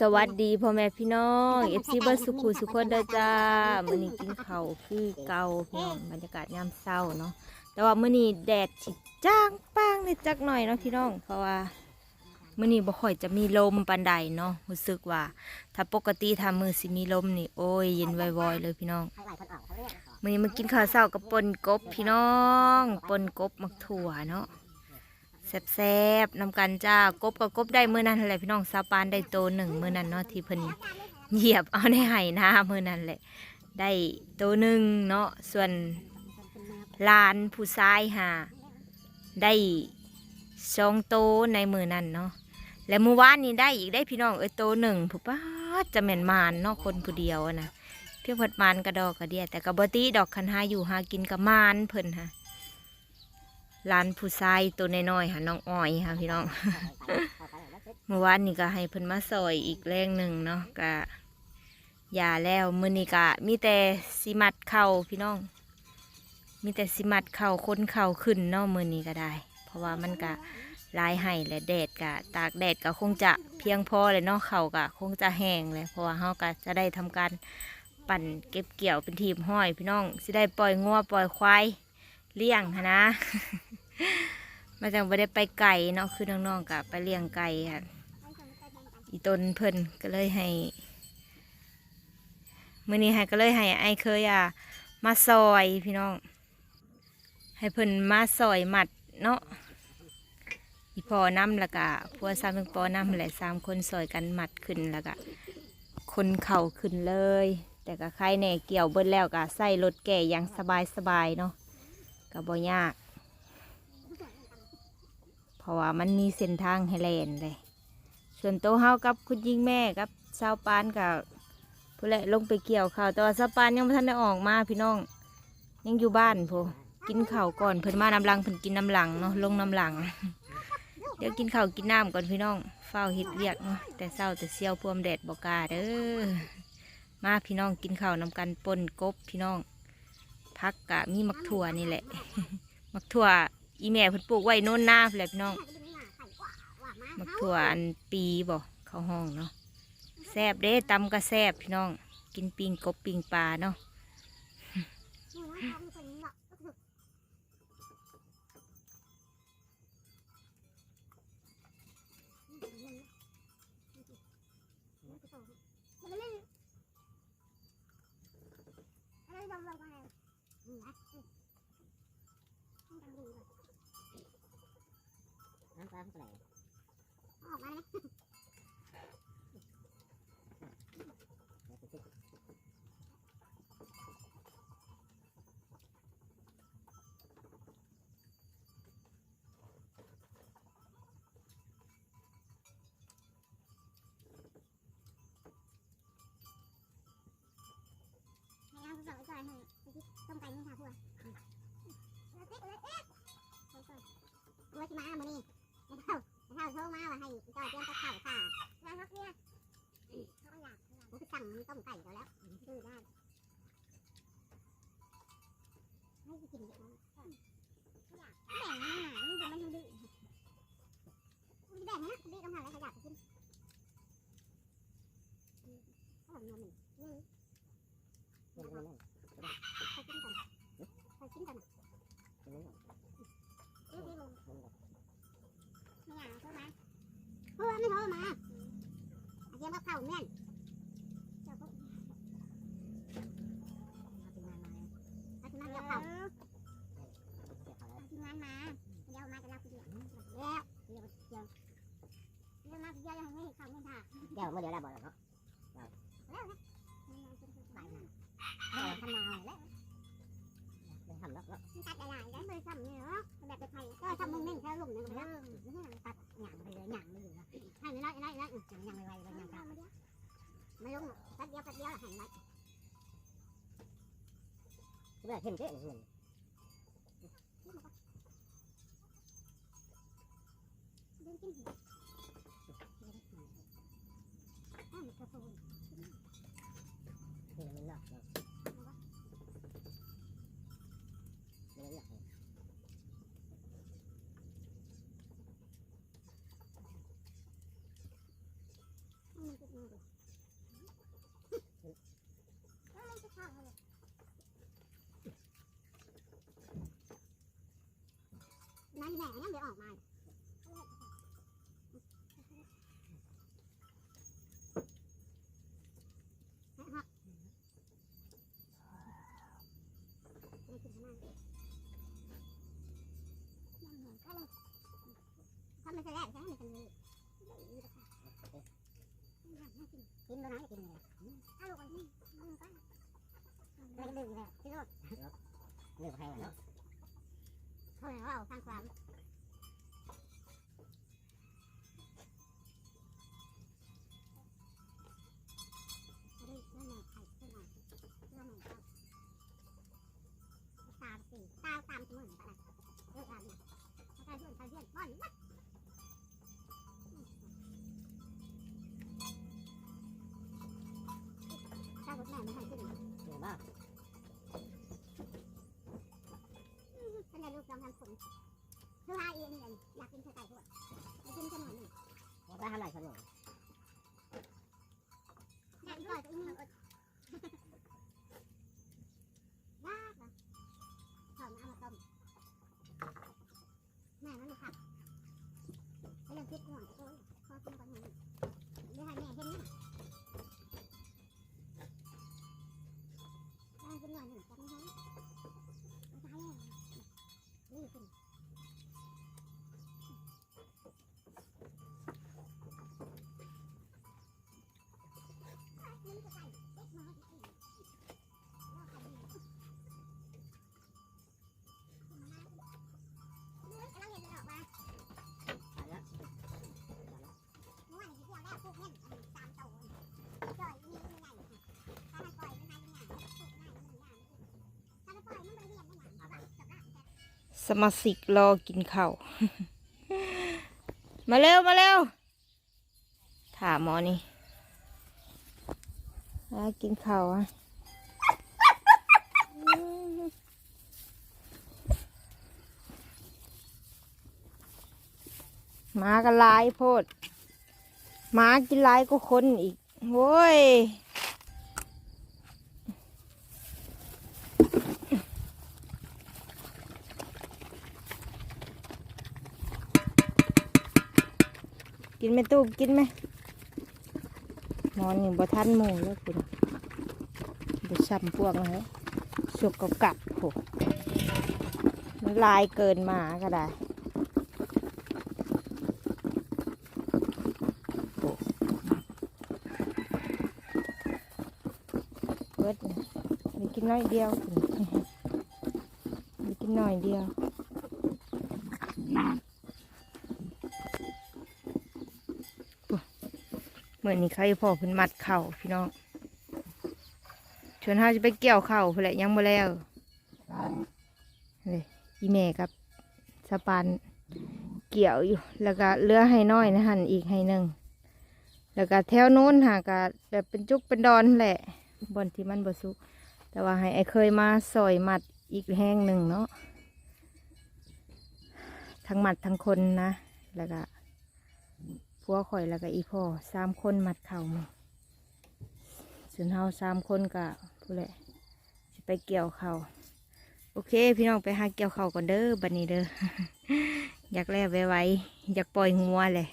สวัสดีพ่อแม่พี่น้องเอฟซีเบิร์สุขุสุขคนเด้อจ้ามื้อนี้กินข้าวคือเก่าพี่น้องบรรยากาศยามเช้าเนาะแต่ว่ามื้อนี้แดดสิจ้างป้างนิดจักหน่อยเนาะพี่น้องเพราะว่ามื้อนี้บ่ค่อยจะมีลมปานใดเนาะรู้สึกว่า ถ้าปกติถ้ามื้อสิมีลมนี่โอ้ยเย็นวอยๆเลยพี่น้องมื้อนี้มากินข้าวเช้ากับปนกบพี่น้องปนกบมักถั่วเนาะ แซ่บๆนำกันจ้ากบกับกบได้มือนั้นแหละพี่น้องซาปานได้โตหนึ่งมือนั้นเนาะที่เพิ่นเหยียบเอาในไห่นามือนั้นแหละ ได้โตหนึ่งเนาะส่วนลานผู้ชายหาได้สองโตในมือนั้นเนาะและมื้อวานนี้ได้อีกได้พี่น้องเอ้ยโตหนึ่งผู้ป้าจะแม่นมานเนาะคนผู้เดียวนะเพียงเพิ่นมานกระดอกกระเดียแต่กระบติดอกคันหาอยู่หากินกับมานเพิ่นฮะ ร้านผู้ชายตัวน้อยๆค่ะน้องอ้อยค่ะพี่น้อง เมื่อวานนี้ก็ให้เพิ่นมาซอยอีกแรงหนึ่งเนาะก็ยาแล้วมือนี้ก็มีแต่สิมัดเข่าพี่น้อง มีแต่สิมัดเข่าค้นเข่าขึ้นเนาะมือนี้ก็ได้ เพราะว่ามันก็ลายให้และแดดก็ตากแดดก็คงจะเพียงพอเลยเนาะเข่าก็คงจะแห้งเลยเพราะว่าเฮาก็จะได้ทำการปั่นเก็บเกี่ยวเป็นทีมห้อย พี่น้องสิได้ปล่อยงัวปล่อยควายเลี้ยงนะ มาจังไม่ได้ไปไก่เนาะคือน้องๆกับไปเลี้ยงไก่ค่ะอีตนเพิ่นก็เลยให้มื่อนี้ให้ก็เลยให้ไอเคยอะมาซอยพี่น้อง ให้เพิ่นมาซอยหมัดเนาะอีพอน้ำล้วก็พัวสามเป็นปอน้ำแหละสามคนซอยกันหมัดขึ้นล้วก็คนเข่าขึ้นเลย แต่ก็ใครแน่เกี่ยวเบิ้แล้วก็ใส่รถแก่ยังสบายๆเนาะก็บ่ยาก ราะว่ามันมีเส้นทางให้แล่นเลย ส่วนโตเฮากับคุณยิ่งแม่กับชาวปานกับผู้แหละลงไปเกี่ยวข้าวแต่ว่าชาวปานยังไม่ทันได้ออกมาพี่น้อง ยังอยู่บ้านพูกินข้าวก่อนเพิ่นมานำลังเพิ่นกินน้ำหลังเนาะลงน้ำหลัง เดี๋ยวกินข้าวกินน้ำก่อนพี่น้องเฝ้าเฮ็ดเวียกเนาะแต่เศร้าแต่เสียวพวมแดดบอกาเด้อมาพี่น้องกินข้าวนำกันปนกบพี่น้องพักกะมีมักถั่วนี่แหละ มักถั่ว อีแม่เพิ่นปลูกไว้โน่นหน้าแหละพี่น้องมักถั่วอันปีบ่เขาห้องเนาะแซบเด้ตำก็แซบพี่น้อง กินปิงกบปิงปลาเนาะน้ำปลาเท่าไหร่ออกมาเลยให้น้ำสองก่อนให้ต้มไก่นี่ค่ะพวกเราติ๊กเลยเอ๊ะว่าจะมาเมื่อนี้ โทรมาว่าให้จอยเตรียมกับข้าวค่ะแล้วครับเนี่ยเขาอยากผมคือสั่งต้มไก่เขาแล้วซื้อได้ให้กินเยอะนะอยากแบ่งมันหนามันจะไม่ดื้อแบ่งนะดื้อกำลังอะไรเขาอยากกินเขาแบบนวลหนึ่งหนึ่งเงินเงินเงิน ใครกินก่อนใครกินก่อน เงินเงิน เรื่องที่ลง เงิน ไม่อยากโทรมาเพราะว่าไม่โทรมาอาเทียมกับข้าวแม่นเจ้าก็เอาเป็นงานมาอาทีมงานกับข้าวเสียเขาแล้วอาทีมงานมาเดี๋ยวมาจะรับเดียวแล้วเดี๋ยวเดี๋ยวเดี๋ยวมาเดี๋ยวยังไม่เห็นข้าวไม่ถ่าเดี๋ยวเมื่อเดี๋ยวได้บอกแล้วเนาะแล้วนะบ่ายมาเออทำนาแล้วยัง ทำแล้วแล้วตัดหลายๆได้เลยซ้ำเนี่ยเนาะแบบไปไทยก็ทำมึงนึ่งแค่ลุ่มนึงแล้วตัดหยางไปเลยหยางไม่อยู่นะให้ไม่ได้ไม่ได้ไม่ได้หยางไวๆเลยหยางเก่าไม่ลงตัดเดียวตัดเดียวหันไปเพื่อเข้มเจ๊เงินเดินกินอ้าวกระโปรง ออกมาทำมันจะได้วใช่ไหมมันจะมีกินตัวนั่นกินเลยถ้าลูกมันมึงก็ไม่ดื่มเลยพี่โรดเลือกให้แล้เนาะเขาเลยว่าทางความาเพื่อนถ้าเพื่อนป้อนวัดถ้าคุณแม่ไม่ให้ขึ้นเดี๋ยวบ้าเป็นไงลูกลองทำผลคือว่าเองเลยอยากกินไข่ไก่ด้วยอยากกินขนมหนึ่งว่าได้เท่าไหร่ขนม สมาชิกรอกินข้าวมาเร็วมาเร็วถามหมอนี่มากินข้าวอะหมากันลายโพดหมากินลายก็คนอีกโว้ย กินไหมตู้กินไหมนอนอยู่บ่ทันหมูแล้วคุณบ่ช้ำพวกนะสกกับกัดโหมันลายเกินหมาก็ได้โเบิดมีกินน้อยเดียวมีกินน้อยเดียว เหมือนนี่ใครพ่อเพิ่นมัดเข่าพี่น้องชวนเฮาจะไปเกี่ยวเข่าเพื่นแหละยังบ่แล้วเลยอีแม่กับสปันเกี่ยวอยู่ แล้วก็เลือให้น้อยนะหันอีกให้หนึ่งแล้วก็แถวโน้นหากะแบบเป็นจุกเป็นดอนแหละบนที่มันบสุก แต่ว่าให้ไอเคยมาซอยมัดอีกแห้งหนึ่งเนาะทั้งมัดทั้งคนนะ แล้วก็ พัวข่อยแล้วก็อีพ่อสามคนมัดเข่ามาส่วนเฮาสามคนก็ผู้แหละจะไปเกี่ยวเข่าโอเค พี่น้องไปหาเกี่ยวเข่าก่อนเด้อบัดนี้เด้ออยากแล่ไว้ไว้อยากปล่อยงัวเลย